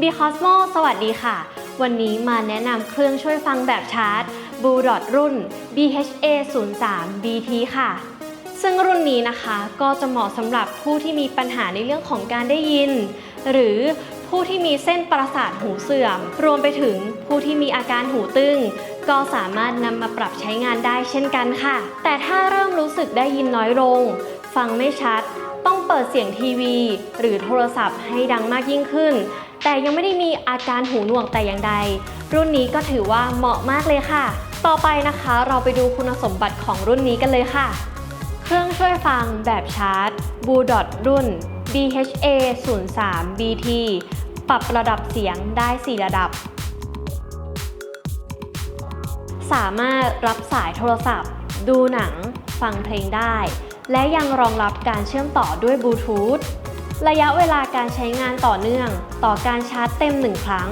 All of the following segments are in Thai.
b c o s m o สวัสดีค่ะ วันนี้มาแนะนำเครื่องช่วยฟังแบบชาร์จ Blue Dot รุ่น BHA 0 3 BT ค่ะ ซึ่งรุ่นนี้นะคะก็จะเหมาะสำหรับผู้ที่มีปัญหาในเรื่องของการได้ยิน หรือผู้ที่มีเส้นประสาทหูเสื่อม รวมไปถึงผู้ที่มีอาการหูตึง ก็สามารถนำมาปรับใช้งานได้เช่นกันค่ะ แต่ถ้าเริ่มรู้สึกได้ยินน้อยลง ฟังไม่ชัด ต้องเปิดเสียงทีวี หรือโทรศัพท์ให้ดังมากยิ่งขึ้น แต่ยังไม่ได้มีอาการหูหนวกแต่อย่างใด รุ่นนี้ก็ถือว่าเหมาะมากเลยค่ะ ต่อไปนะคะเราไปดูคุณสมบัติของรุ่นนี้กันเลยค่ะ เครื่องช่วยฟังแบบชาร์จ b l u Dot รุ่น BHA 0 3 BT ปรับระดับเสียงได้ 4 ระดับ สามารถรับสายโทรศัพท์ ดูหนัง ฟังเพลงได้ และยังรองรับการเชื่อมต่อด้วยบลูทูธ ระยะเวลาการใช้งานต่อเนื่อง ต่อการชาร์จเต็ม 1 ครั้ง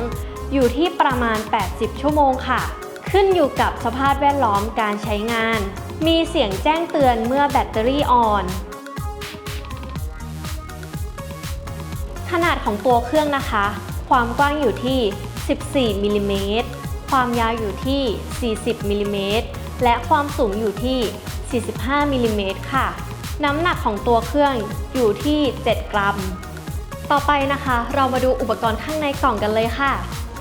อยู่ที่ประมาณ 80 ชั่วโมงค่ะ ขึ้นอยู่กับสภาพแวดล้อมการใช้งาน มีเสียงแจ้งเตือนเมื่อแบตเตอรี่อ่อนขนาดของตัวเครื่องนะคะ ความกว้างอยู่ที่ 14มิลลิเมตร ความยาวอยู่ที่ 40มิลลิเมตร และความสูงอยู่ที่ 45มิลลิเมตรค่ะ น้ำหนักของตัวเครื่องอยู่ที่ 7 กรัม ต่อไปนะคะ เรามาดูอุปกรณ์ข้างในกล่องกันเลยค่ะ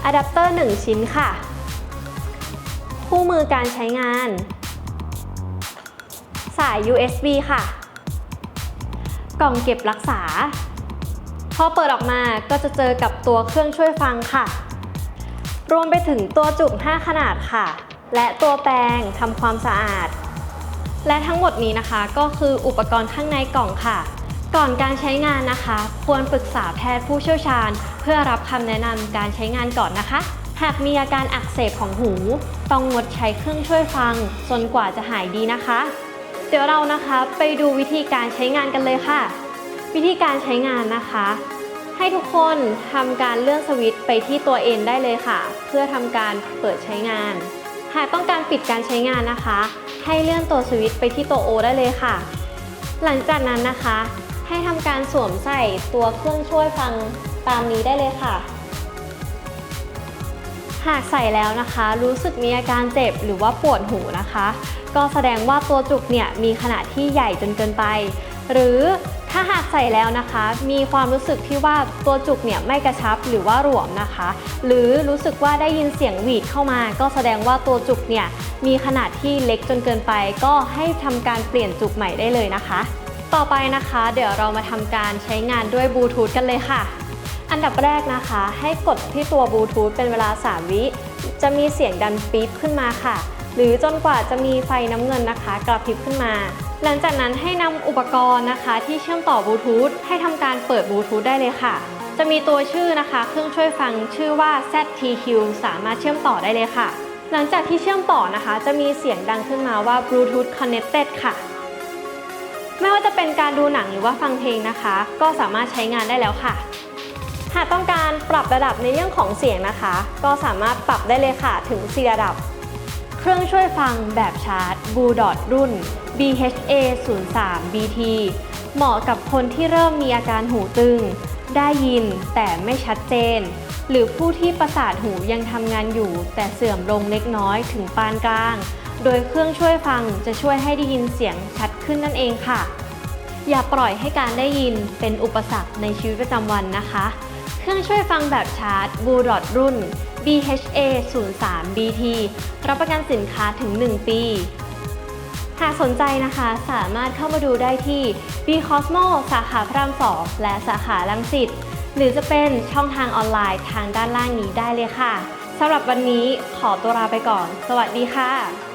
อะแดปเตอร์ 1 ชิ้นค่ะ คู่มือการใช้งาน สาย USB ค่ะ กล่องเก็บรักษา พอเปิดออกมาก็จะเจอกับตัวเครื่องช่วยฟังค่ะ รวมไปถึงตัวจุก 5 ขนาดค่ะ และตัวแปรงทำความสะอาด และทั้งหมดนี้นะคะก็คืออุปกรณ์ข้างในกล่องค่ะ ก่อนการใช้งานนะคะ ควรปรึกษาแพทย์ผู้เชี่ยวชาญ เพื่อรับคำแนะนำการใช้งานก่อนนะคะ หากมีอาการอักเสบของหู ต้องงดใช้เครื่องช่วยฟังจนกว่าจะหายดีนะคะ เดี๋ยวเรานะคะไปดูวิธีการใช้งานกันเลยค่ะ วิธีการใช้งานนะคะ ให้ทุกคนทำการเลื่อนสวิตช์ไปที่ตัว N ได้เลยค่ะ เพื่อทำการเปิดใช้งาน หากต้องการปิดการใช้งานนะคะ ให้เลื่อนตัวสวิตช์ไปที่ตัว O ได้เลยค่ะ หลังจากนั้นนะคะ ให้ทำการสวมใส่ตัวเครื่องช่วยฟังตามนี้ได้เลยค่ะ หากใส่แล้วนะคะ รู้สึกมีอาการเจ็บหรือว่าปวดหูนะคะ ก็แสดงว่าตัวจุกเนี่ยมีขนาดที่ใหญ่จนเกินไป หรือถ้าหากใส่แล้วนะคะ มีความรู้สึกที่ว่าตัวจุกเนี่ยไม่กระชับหรือว่าหลวมนะคะ หรือรู้สึกว่าได้ยินเสียงหวีดเข้ามา ก็แสดงว่าตัวจุกเนี่ยมีขนาดที่เล็กจนเกินไป ก็ให้ทำการเปลี่ยนจุกใหม่ได้เลยนะคะ ต่อไปนะคะ เดี๋ยวเรามาทำการใช้งานด้วยบลูทูธกันเลยค่ะ อันดับแรกนะคะ ให้กดที่ตัวบลูทูธเป็นเวลา 3 วิจะมีเสียงดันปี๊บขึ้นมาค่ะ หรือจนกว่าจะมีไฟน้ำเงินนะคะ กระพริบขึ้นมา หลังจากนั้นให้นำอุปกรณ์นะคะที่เชื่อมต่อบลูทูธให้ทำการเปิดบลูทูธได้เลยค่ะ จะมีตัวชื่อนะคะ เครื่องช่วยฟังชื่อว่า ZTQ สามารถเชื่อมต่อได้เลยค่ะ หลังจากที่เชื่อมต่อนะคะ จะมีเสียงดังขึ้นมาว่า Bluetooth Connected ค่ะ ไม่ว่าจะเป็นการดูหนังหรือว่าฟังเพลงนะคะ ก็สามารถใช้งานได้แล้วค่ะ หากต้องการปรับระดับในเรื่องของเสียงนะคะ ก็สามารถปรับได้เลยค่ะถึง 4 ระดับ เครื่องช่วยฟังแบบชาร์จ b l u Dot รุ่น BHA 0 3 BT เหมาะกับคนที่เริ่มมีอาการหูตึง ได้ยินแต่ไม่ชัดเจน หรือผู้ที่ประสาทหูยังทำงานอยู่ แต่เสื่อมลงเล็กน้อยถึงปานกลาง โดยเครื่องช่วยฟังจะช่วยให้ได้ยินเสียงชัดขึ้นนั่นเองค่ะ อย่าปล่อยให้การได้ยินเป็นอุปสรรคในชีวิตประจำวันนะคะ เครื่องช่วยฟังแบบชาร์จ b l u Dot รุ่น BHA 0 3 BT รับประกันสินค้าถึง 1 ปี หากสนใจนะคะสามารถเข้ามาดูได้ที่ B Cosmo สาขาพระราม 2 และสาขาลังสิตหรือจะเป็นช่องทางออนไลน์ทางด้านล่างนี้ได้เลยค่ะสำหรับวันนี้ขอตัวลาไปก่อน สวัสดีค่ะ